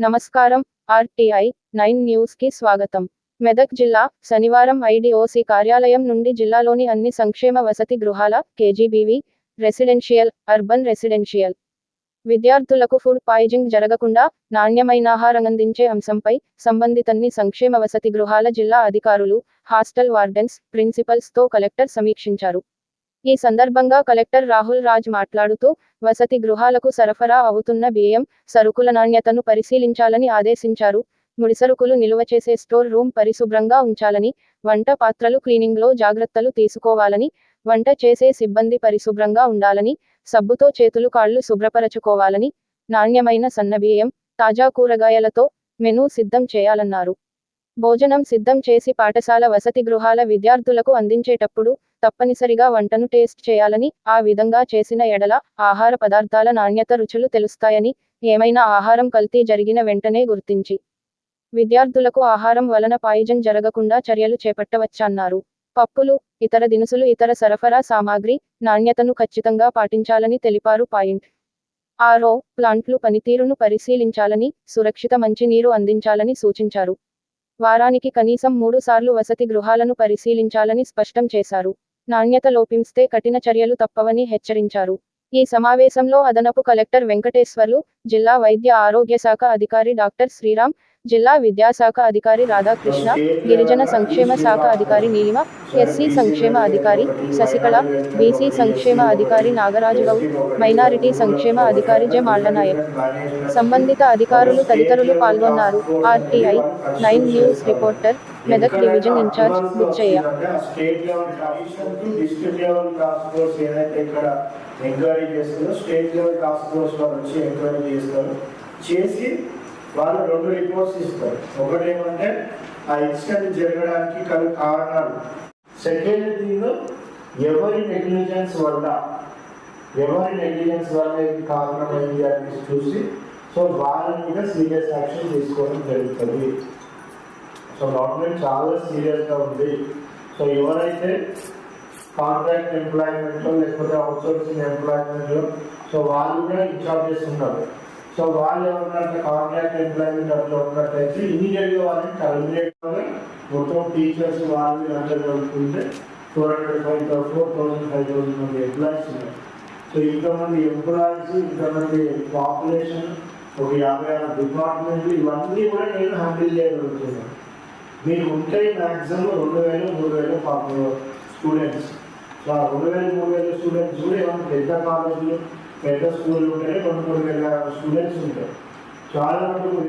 నమస్కారం RTI nine న్యూస్కి స్వాగతం. మెదక్ జిల్లా శనివారం ఐడిఓసి కార్యాలయం నుండి జిల్లాలోని అన్ని సంక్షేమ వసతి గృహాల కేజీబీవి రెసిడెన్షియల్ అర్బన్ రెసిడెన్షియల్ విద్యార్థులకు ఫుడ్ పాయిజింగ్ జరగకుండా నాణ్యమైన ఆహారం అందించే అంశంపై సంబంధితన్ని సంక్షేమ వసతి గృహాల జిల్లా అధికారులు హాస్టల్ వార్డెన్స్ ప్రిన్సిపల్స్తో కలెక్టర్ సమీక్షించారు. ఈ సందర్భంగా కలెక్టర్ రాహుల్ రాజ్ మాట్లాడుతూ వసతి గృహాలకు సరఫరా అవుతున్న బియ్యం సరుకుల నాణ్యతను పరిశీలించాలని ఆదేశించారు. ముడిసరుకులు నిలువ చేసే స్టోర్ రూమ్ పరిశుభ్రంగా ఉంచాలని వంట పాత్రలు క్లీనింగ్లో జాగ్రత్తలు తీసుకోవాలని వంట చేసే సిబ్బంది పరిశుభ్రంగా ఉండాలని సబ్బుతో చేతులు కాళ్ళు శుభ్రపరచుకోవాలని నాణ్యమైన సన్నబియ్యం తాజా కూరగాయలతో మెనూ సిద్ధం చేయాలన్నారు. భోజనం సిద్ధం చేసి పాఠశాల వసతి గృహాల విద్యార్థులకు అందించేటప్పుడు తప్పనిసరిగా వంటను టేస్ట్ చేయాలని ఆ విధంగా చేసిన ఎడల ఆహార పదార్థాల నాణ్యత రుచులు తెలుస్తాయని ఏమైనా ఆహారం కల్తీ జరిగిన వెంటనే గుర్తించి. విద్యార్థులకు ఆహారం వలన పాయిజన్ జరగకుండా చర్యలు చేపట్టవచ్చన్నారు. పప్పులు ఇతర దినుసులు ఇతర సరఫరా సామాగ్రి నాణ్యతను ఖచ్చితంగా పాటించాలని తెలిపారు పాయింట్. ఆరో ప్లాంట్లు పనితీరును పరిశీలించాలని సురక్షిత మంచినీరు అందించాలని సూచించారు. వారానికి కనీసం మూడు సార్లు వసతి గృహాలను పరిశీలించాలని స్పష్టం చేశారు. నాణ్యత లోపింస్తే కఠిన చర్యలు తప్పవని హెచ్చరించారు. ఈ సమావేశంలో అదనపు కలెక్టర్ వెంకటేశ్వర్లు జిల్లా వైద్య ఆరోగ్య శాఖ అధికారి డాక్టర్ శ్రీరామ్ జిల్లా విద్యాశాఖ అధికారి రాధాకృష్ణ గిరిజన సంక్షేమ శాఖ అధికారి నీలిమ ఎస్సీ సంక్షేమ అధికారి శశికళ బీసీ సంక్షేమ అధికారి నాగరాజు గౌడ్ మైనారిటీ సంక్షేమ అధికారి జె. మాళ్ళనాయక్ సంబంధిత అధికారులు తదితరులు పాల్గొన్నారు. RTI nine news reporter Medak division incharge Bucchayya. State level commission to district level task force ఏదైతే ఇక్కడ ఎంక్వైరీ చేస్తుందో స్టేట్ లెవెల్ టాస్క్ ఫోర్స్ వాళ్ళు వచ్చి ఎంక్వైరీ చేస్తారు. చేసి వాళ్ళు రెండు రిపోర్ట్స్ ఇస్తారు. ఒకటి ఏమంటే ఆ ఇన్సిడెంట్ జరగడానికి కలు కారణాలు. సెకండ్ థింగ్ ఎవరి నెగ్లిజెన్స్ వల్ల ఎవరి నెగ్లిజెన్స్ వల్ల ఇది కారణమైంది అనేసి చూసి సో వాళ్ళ మీద సీరియస్ యాక్షన్ తీసుకోవడం జరుగుతుంది. సో గవర్నమెంట్ చాలా సీరియస్గా ఉంది. సో ఎవరైతే కాంట్రాక్ట్ ఎంప్లాయ్మెంట్లో లేకపోతే అవుట్సోర్సింగ్ ఎంప్లాయ్మెంట్లో సో వాళ్ళు కూడా ఇన్ఛార్జెస్ ఉన్నారు సో వాళ్ళు ఎవరినైతే కాంట్రాక్ట్ ఎంప్లాయ్మెంట్ అట్లా ఉన్నట్టయితే ఇమీడియట్గా వాళ్ళని టర్మినేట్ మొత్తం టీచర్స్ వాళ్ళు అందరూ కలుపుకుంటే four hundred five four thousand five thousand మంది ఎంప్లాయీస్ ఉన్నారు సో ఇంతమంది ఎంప్లాయీస్ ఇంతమంది పాపులేషన్ ఒక యాభై ఆరు డిపార్ట్మెంట్లు ఇవన్నీ కూడా నేను హ్యాండిల్ చేయగలుగుతున్నాను. మీకు ఉంటే మ్యాక్సిమం రెండు వేలు మూడు వేలు పాపం స్టూడెంట్స్ సో ఆ రెండు వేలు మూడు వేలు స్టూడెంట్స్ కూడా ఏమైనా పెద్ద కాలేజీలు పెద్ద స్కూల్ ఉంటేనే రెండు మూడు వేల స్టూడెంట్స్ ఉంటారు. చాలా మటుకు